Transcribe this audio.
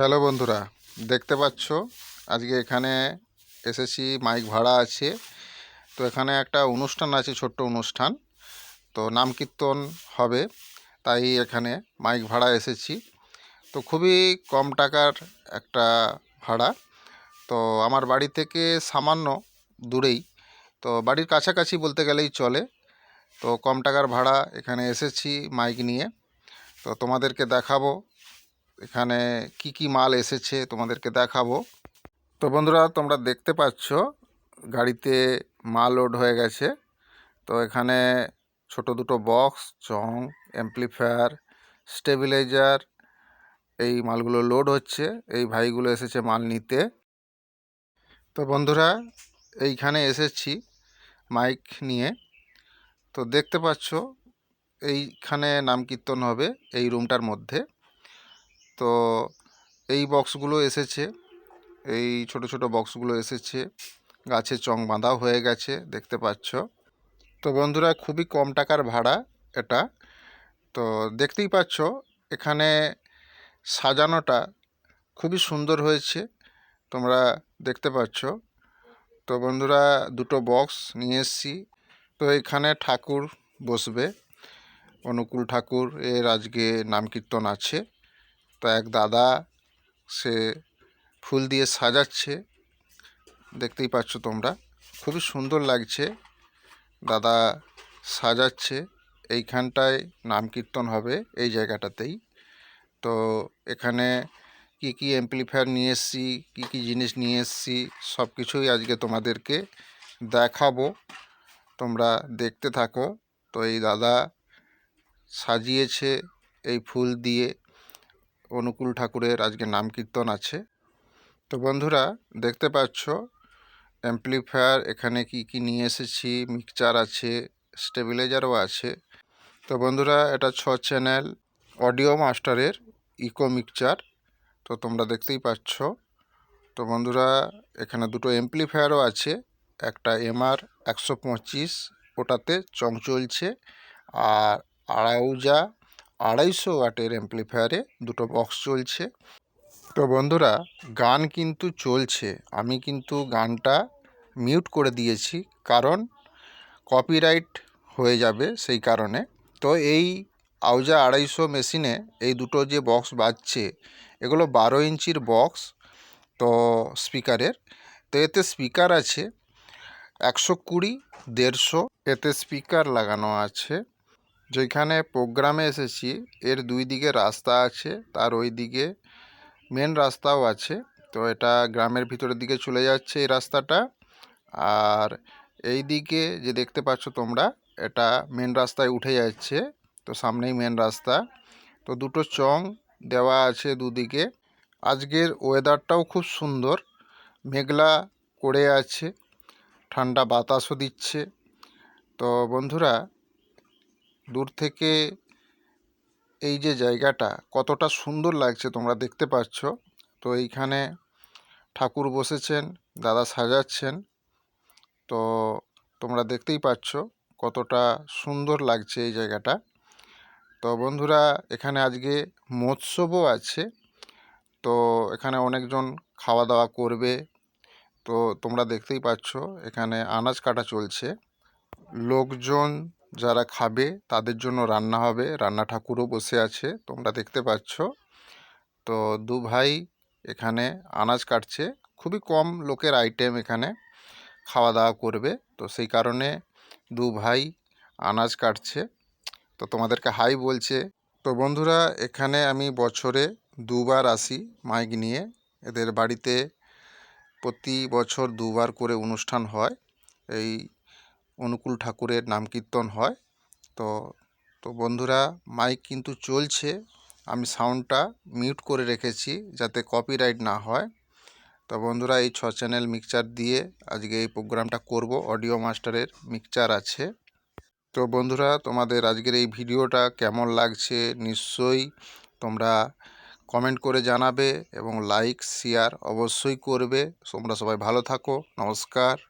Hello বন্ধুরা, দেখতে পাচ্ছ? আজকে এখানে এসেছি মাইক ভাড়া আছে। তো এখানে একটা অনুষ্ঠান আছে, ছোট্ট অনুষ্ঠান। তো নাম কীর্তন হবে, তাই এখানে মাইক ভাড়া এসেছি। তো খুবই কম টাকার একটা ভাড়া। তো আমার বাড়ি থেকে সামান্য দূরেই, তো বাড়ির কাছাকাছি বলতে গেলেই চলে। তো কম টাকার ভাড়া এখানে এসেছি মাইক নিয়ে। তো তোমাদেরকে দেখাবো এখানে কি কি মাল এসেছে তোমাদেরকে দেখাবো। তো বন্ধুরা, তোমরা দেখতে পাচ্ছ, গাড়িতে মাল লোড হয়ে গেছে। তো এখানে ছোট দুটো বক্স চং অ্যাম্পলিফায়ার স্টেবিলাইজার এই মালগুলো লোড হচ্ছে। এই ভাইগুলো এসেছে মাল নিতে। তো বন্ধুরা, এইখানে এসেছি মাইক নিয়ে। তো দেখতে পাচ্ছ, এইখানে নাম কীর্তন হবে এই রুমটার মধ্যে। তো এই বক্সগুলো এসেছে। এই ছোট ছোট বক্সগুলো এসেছে। গাছে চং বাঁধাও হয়ে গেছে, দেখতে পাচ্ছ। তো বন্ধুরা, খুবই কম টাকার ভাড়া এটা। তো দেখতেই পাচ্ছ, এখানে সাজানোটা খুবই সুন্দর হয়েছে। তোমরা দেখতে পাচ্ছ। তো বন্ধুরা, দুটো বক্স নিয়ে এসছি। তো এখানে ঠাকুর বসবে। অনুকূল ঠাকুর, এর আজকে নাম কীর্তন আছে। তো এক দাদা, সে ফুল দিয়ে সাজাচ্ছে। দেখতেই পাচ্ছ তোমরা। খুবই সুন্দর লাগছে। দাদা সাজাচ্ছে। এইখানটায় নাম কীর্তন হবে এই জায়গাটাতেই। তো এখানে কি কি অ্যাম্পলিফায়ার নিয়ে এসছি, কী কী জিনিস নিয়ে এসছি, সব কিছুই আজকে তোমাদেরকে দেখাবো। তোমরা দেখতে থাকো। তো এই দাদা সাজিয়েছে এই ফুল দিয়ে। অনুকূল ঠাকুরের আজকে নাম কীর্তন আছে। তো বন্ধুরা, দেখতে পাচ্ছ অ্যাম্পলিফায়ার এখানে কি কি নিয়ে এসেছি মিক্সচার আছে স্টেবিলাইজারও আছে। তো বন্ধুরা, এটা ছ চ্যানেল অডিও মাস্টারের ইকো মিক্সচার তো তোমরা দেখতেই পাচ্ছ। তো বন্ধুরা, এখানে দুটো অ্যাম্পলিফায়ারও আছে, একটা এমআর একশো পঁচিশ, ওটাতে চং চলছে, আর আড়াউজা আড়াইশো ওয়াটের অ্যাম্পলিফায়ারে দুটো বক্স চলছে তো বন্ধুরা, গান কিন্তু চলছে। আমি কিন্তু গানটা মিউট করে দিয়েছি কারণ কপিরাইট হয়ে যাবে সেই কারণে। তো এই আউজা আড়াইশো মেশিনে এই দুটো যে বক্স বাজছে, এগুলো বারো ইঞ্চির বক্স তো স্পিকারের তো এতে স্পিকার আছে একশো কুড়ি, দেড়শো। এতে স্পিকার লাগানো আছে যেখানে প্রোগ্রামে এসেছি, এর দুই দিকে রাস্তা আছে, তার ওই দিকে মেন রাস্তাও আছে। তো এটা গ্রামের ভিতরের দিকে চলে যাচ্ছে এই রাস্তাটা। আর এই দিকে যে দেখতে পাচ্ছ তোমরা, এটা মেন রাস্তায় উঠে যাচ্ছে, তো সামনেই মেন রাস্তা। তো দুটো চং দেওয়া আছে দুদিকে। আজকের ওয়েদারটাও খুব সুন্দর, মেঘলা করে আছে, ঠান্ডা বাতাসও দিচ্ছে। তো বন্ধুরা দূর থেকে এই যে জায়গাটা কতটা সুন্দর লাগছে তোমরা দেখতে পাচ্ছ। তো এইখানে ঠাকুর বসেছেন, দাদা সাজাচ্ছেন। তো তোমরা দেখতেই পাচ্ছ কতটা সুন্দর লাগছে এই জায়গাটা। তো বন্ধুরা, এখানে আজকে মৎস্যবও আছে। তো এখানে অনেকজন খাওয়া দাওয়া করবে। তো তোমরা দেখতেই পাচ্ছ এখানে আনাজ কাটা চলছে। লোকজন যারা খাবে তাদের জন্য রান্না হবে। রান্না ঠাকুরও বসে আছে, তোমরা দেখতে পাচ্ছ। তো দু ভাই এখানে আনাজ কাটছে। খুবই কম লোকের আইটেম এখানে খাওয়া দাওয়া করবে। তো সেই কারণে দু ভাই আনাজ কাটছে। তো তোমাদেরকে হাই বলছে। তো বন্ধুরা, এখানে আমি বছরে দুবার আসি মাইক নিয়ে। এদের বাড়িতে প্রতি বছর দুবার করে অনুষ্ঠান হয়। এই অনুকূল ঠাকুরের নাম কীর্তন হয়। তো তো বন্ধুরা মাইক কিন্তু চলছে। আমি সাউন্ডটা মিউট করে রেখেছি যাতে কপিরাইট না হয়। তো বন্ধুরা, এই ছ চ্যানেল মিক্সচার দিয়ে আজকে এই প্রোগ্রামটা করব। অডিও মাস্টারের মিক্সচার আছে। তো বন্ধুরা, তোমাদের আজকের এই ভিডিওটা কেমন লাগছে নিশ্চয়ই তোমরা কমেন্ট করে জানাবে এবং লাইক শেয়ার অবশ্যই করবে। তোমরা সবাই ভালো থাকো। নমস্কার।